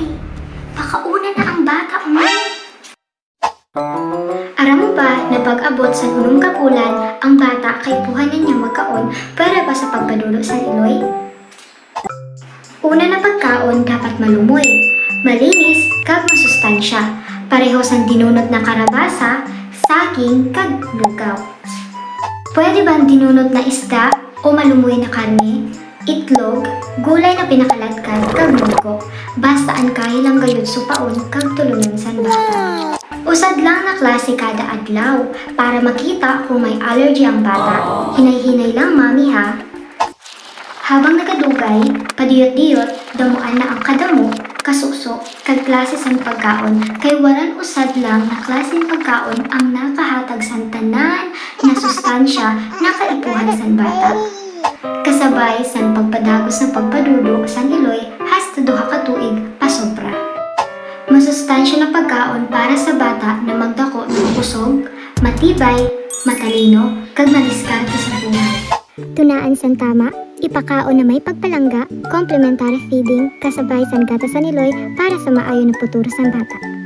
Ay, pakauna na ang bata umuwi. Aram mo ba na pag-abot sa gunung kapulan, ang bata kay puhanan niya magkaon para ba sa pagpadulo sa liloy? Una na pagkaon dapat malumuy, malinis kag masustansya, pareho sa dinunot na karabasa, saging kag lugaw. Pwede ba ang dinunot na isda o malumuy na karne? Itlog, gulay na pinakaladkad kag munggo, basta ang kahilang gayud supaon kag tulunon sa bata. Usad lang na klase kada adlaw para makita kung may allergy ang bata. Hinay-hinay lang mami ha. Habang nagadugay, padiyot-diyot, damuan na ang kadamo, kasuso, kag klase sang pagkaon, kay waran usad lang na klaseng pagkaon ang nakahatag sang tanan na sustansya na kaipuhan sang bata. Kasabay sang pagpadagos ng pagpadudo sang iloy hasta duha ka tuig pasobra. Masustansya na pagkaon para sa bata na magdako ng kusog, matibay, matalino, kag maliskarte sa buhay. Tunaan sang tama, ipakaon na may pagpalangga, complementary feeding, kasabay sang gata sa niloy para sa maayo na futuro sang bata.